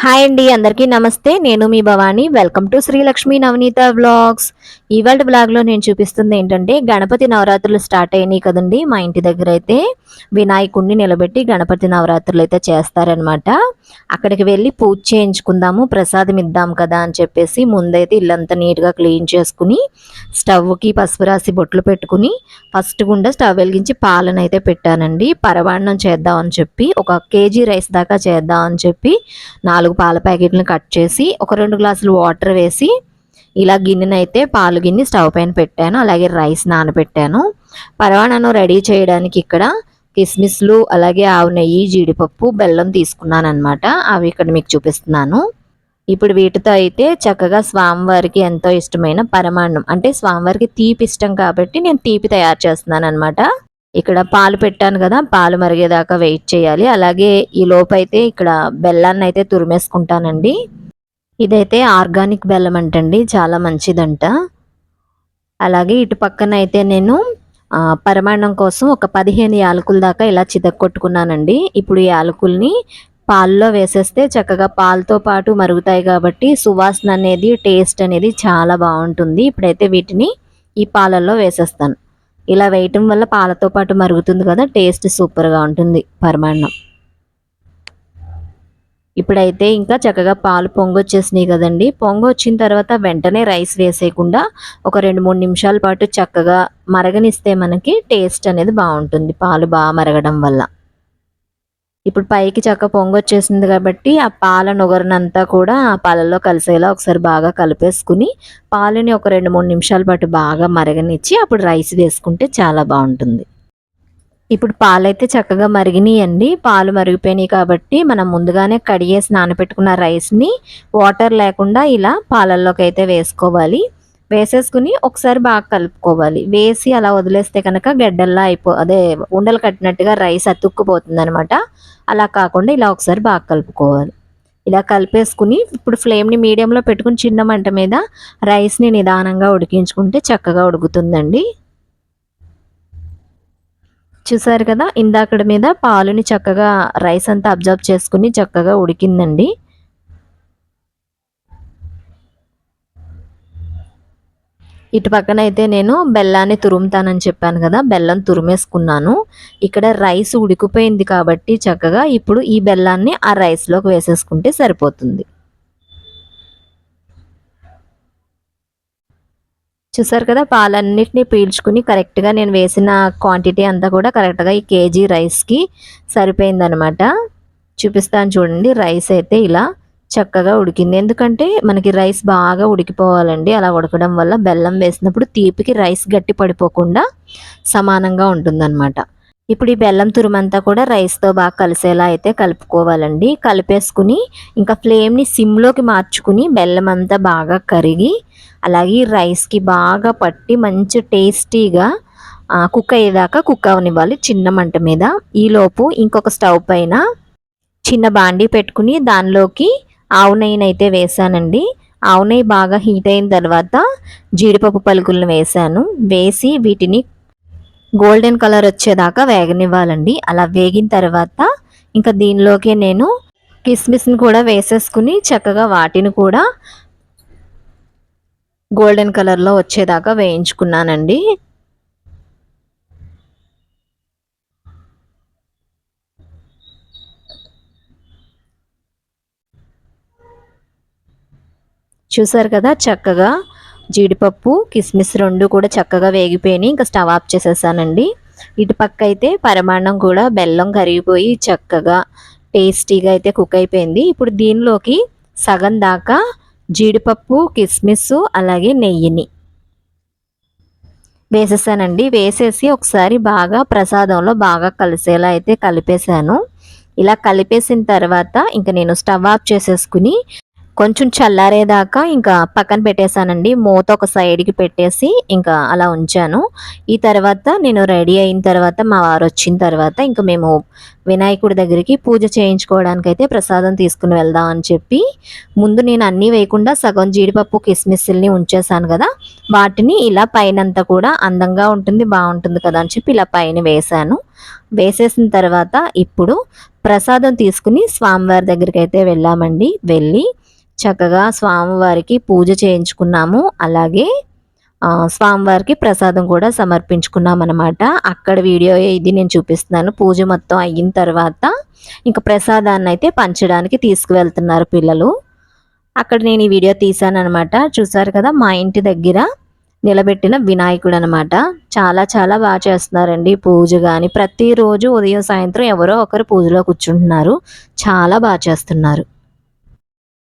Hi అండి అందరికీ నమస్తే. నేను మీ Bhavani. Welcome to Srilakshmi Navaneetha vlogs. ఇవాళ బ్లాగ్లో నేను చూపిస్తుంది ఏంటంటే గణపతి నవరాత్రులు స్టార్ట్ అయినాయి కదండి మా ఇంటి దగ్గర అయితే. వినాయకుడిని నిలబెట్టి గణపతి నవరాత్రులు అయితే చేస్తారనమాట అక్కడికి వెళ్ళి పూజ చేయించుకుందాము ప్రసాదం ఇద్దాం కదా అని చెప్పేసి ముందైతే ఇల్లంతా నీట్గా క్లీన్ చేసుకుని స్టవ్కి పసుపు రాసి బొట్లు పెట్టుకుని ఫస్ట్ గుండా స్టవ్ వెలిగించి పాలన అయితే పెట్టానండి. పరవాణం చేద్దాం అని చెప్పి ఒక కేజీ రైస్ దాకా చేద్దాం అని చెప్పి నాలుగు పాల ప్యాకెట్లను కట్ చేసి ఒక రెండు గ్లాసులు వాటర్ వేసి ఇలా గిన్నెనైతే పాలు గిన్నె స్టవ్ పైన పెట్టాను అలాగే రైస్ నానబెట్టాను. పరవాణను రెడీ చేయడానికి ఇక్కడ కిస్మిస్లు అలాగే ఆవు నెయ్యి జీడిపప్పు బెల్లం తీసుకున్నాను అనమాట అవి ఇక్కడ మీకు చూపిస్తున్నాను. ఇప్పుడు వీటితో అయితే చక్కగా స్వామివారికి ఎంతో ఇష్టమైన పరమాన్నం అంటే స్వామివారికి తీపి ఇష్టం కాబట్టి నేను తీపి తయారు చేస్తున్నాను అనమాట ఇక్కడ పాలు పెట్టాను కదా పాలు మరిగేదాకా వెయిట్ చేయాలి. అలాగే ఈ లోపు అయితే ఇక్కడ బెల్లాన్ని అయితే తురిమేసుకుంటానండి. ఇదైతే ఆర్గానిక్ బెల్లం అంటండి చాలా మంచిదంట. అలాగే ఇటు పక్కన అయితే నేను ఆ, పరమాన్నం కోసం ఒక పదిహేను యాలకుల దాకా ఇలా చితక్కొట్టుకున్నానండి ఇప్పుడు ఈ యాలకుల్ని పాల్లో వేసేస్తే చక్కగా పాలతో పాటు మరుగుతాయి కాబట్టి సువాసన అనేది టేస్ట్ అనేది చాలా బాగుంటుంది. ఇప్పుడైతే వీటిని ఈ పాలల్లో వేసేస్తాను. ఇలా వేయటం వల్ల పాలతో పాటు మరుగుతుంది కదా టేస్ట్ సూపర్గా ఉంటుంది పరమాన్నం. ఇప్పుడైతే ఇంకా చక్కగా పాలు పొంగొచ్చేసినాయి కదండి. పొంగు వచ్చిన తర్వాత వెంటనే రైస్ వేసేయకుండా ఒక రెండు మూడు నిమిషాల పాటు చక్కగా మరగనిస్తే మనకి టేస్ట్ అనేది బాగుంటుంది. పాలు బాగా మరగడం వల్ల. ఇప్పుడు పైకి చక్క పొంగొచ్చేసింది కాబట్టి ఆ పాల నుగరనంతా కూడా ఆ పాలల్లో కలిసేలా ఒకసారి బాగా కలిపేసుకుని పాలని ఒక రెండు మూడు నిమిషాల పాటు బాగా మరగనిచ్చి అప్పుడు రైస్ వేసుకుంటే చాలా బాగుంటుంది. ఇప్పుడు పాలైతే చక్కగా మరిగినాయండి. పాలు మరిగిపోయినాయి కాబట్టి మనం ముందుగానే కడిగేసి నానబెట్టుకున్న రైస్ని వాటర్ లేకుండా ఇలా పాలల్లోకి అయితే వేసుకోవాలి. వేసేసుకుని ఒకసారి బాగా కలుపుకోవాలి. వేసి అలా వదిలేస్తే కనుక గడ్డల్లా అయిపో అదే ఉండలు కట్టినట్టుగా రైస్ అతుక్కుపోతుంది అనమాట అలా కాకుండా ఇలా ఒకసారి బాగా కలుపుకోవాలి. ఇలా కలిపేసుకుని ఇప్పుడు ఫ్లేమ్ని మీడియంలో పెట్టుకుని చిన్న మంట మీద రైస్ని నిదానంగా ఉడికించుకుంటే చక్కగా ఉడుకుతుందండి. చూసారు కదా ఇందాకడ మీద పాలుని చక్కగా రైస్ అంతా అబ్జర్వ్ చేసుకుని చక్కగా ఉడికిందండి. ఇటు పక్కన అయితే నేను బెల్లాన్ని తురుముతానని చెప్పాను కదా బెల్లం తురిమేసుకున్నాను. ఇక్కడ రైస్ ఉడికిపోయింది కాబట్టి చక్కగా ఇప్పుడు ఈ బెల్లాన్ని ఆ రైస్లోకి వేసేసుకుంటే సరిపోతుంది. చూసారు కదా పాలన్నిటిని పీల్చుకుని కరెక్ట్గా నేను వేసిన క్వాంటిటీ అంతా కూడా కరెక్ట్గా ఈ కేజీ రైస్కి సరిపోయిందనమాట చూపిస్తాను చూడండి రైస్ అయితే ఇలా చక్కగా ఉడికింది. ఎందుకంటే మనకి రైస్ బాగా ఉడికిపోవాలండి అలా ఉడకడం వల్ల బెల్లం వేసినప్పుడు తీపికి రైస్ గట్టి పడిపోకుండా సమానంగా ఉంటుందన్నమాట. ఇప్పుడు ఈ బెల్లం తురుమంతా కూడా రైస్తో బాగా కలిసేలా అయితే కలుపుకోవాలండి. కలిపేసుకుని ఇంకా ఫ్లేమ్ని సిమ్లోకి మార్చుకుని బెల్లం అంతా బాగా కరిగి అలాగే రైస్కి బాగా పట్టి మంచి టేస్టీగా కుక్ అయ్యేదాకా కుక్ అవనివ్వాలి చిన్న మంట మీద. ఈలోపు ఇంకొక స్టవ్ పైన చిన్న బాండీ పెట్టుకుని దానిలోకి ఆవు నెయ్యిని అయితే వేసానండి. ఆవు నెయ్యి బాగా హీట్ అయిన తర్వాత జీడిపప్పు పలుకులను వేసాను. వేసి వీటిని గోల్డెన్ కలర్ వచ్చేదాకా వేగనివ్వాలండి. అలా వేగిన తర్వాత ఇంకా దీనిలోకి నేను కిస్మిస్ని కూడా వేసేసుకుని చక్కగా వాటిని కూడా గోల్డెన్ కలర్లో వచ్చేదాకా వేయించుకున్నానండి. చూసారు కదా చక్కగా జీడిపప్పు కిస్మిస్ రెండు కూడా చక్కగా వేగిపోయినాయి. ఇంకా స్టవ్ ఆఫ్ చేసేసానండి. ఇటు పక్క అయితే పరమాన్నం కూడా బెల్లం కరిగిపోయి చక్కగా టేస్టీగా అయితే కుక్ అయిపోయింది. ఇప్పుడు దీనిలోకి సగం దాకా జీడిపప్పు కిస్మిస్ అలాగే నెయ్యిని. వేసేసానండి. వేసేసి ఒకసారి బాగా ప్రసాదంలో బాగా కలిసేలా అయితే కలిపేశాను. ఇలా కలిపేసిన తర్వాత ఇంకా నేను స్టవ్ ఆఫ్ చేసేసుకుని కొంచెం చల్లారేదాకా ఇంకా పక్కన పెట్టేశానండి. మూత ఒక సైడ్కి పెట్టేసి ఇంకా అలా ఉంచాను. ఈ తర్వాత నేను రెడీ అయిన తర్వాత మా వారు వచ్చిన తర్వాత ఇంకా మేము వినాయకుడి దగ్గరికి పూజ చేయించుకోవడానికి అయితే ప్రసాదం తీసుకుని వెళ్దాం అని చెప్పి ముందు నేను అన్నీ వేయకుండా సగం జీడిపప్పు కిస్మిస్సుల్ని ఉంచేసాను కదా. వాటిని ఇలా పైనంతా కూడా అందంగా ఉంటుంది బాగుంటుంది కదా అని చెప్పి ఇలా పైన వేశాను. వేసేసిన తర్వాత ఇప్పుడు ప్రసాదం తీసుకుని స్వామివారి దగ్గరికి అయితే వెళ్ళామండి. వెళ్ళి చక్కగా స్వామివారికి పూజ చేయించుకున్నాము. అలాగే స్వామివారికి ప్రసాదం కూడా సమర్పించుకున్నాం అనమాట అక్కడ వీడియో ఇది నేను చూపిస్తున్నాను. పూజ మొత్తం అయిన తర్వాత ఇంకా ప్రసాదాన్ని అయితే పంచడానికి తీసుకువెళ్తున్నారు పిల్లలు. అక్కడ నేను ఈ వీడియో తీశాను అనమాట చూసారు కదా మా ఇంటి దగ్గర నిలబెట్టిన వినాయకుడు అనమాట చాలా చాలా బాగా చేస్తున్నారండి పూజ కానీ ప్రతిరోజు ఉదయం సాయంత్రం ఎవరో ఒకరు పూజలో కూర్చుంటున్నారు. చాలా బాగా చేస్తున్నారు.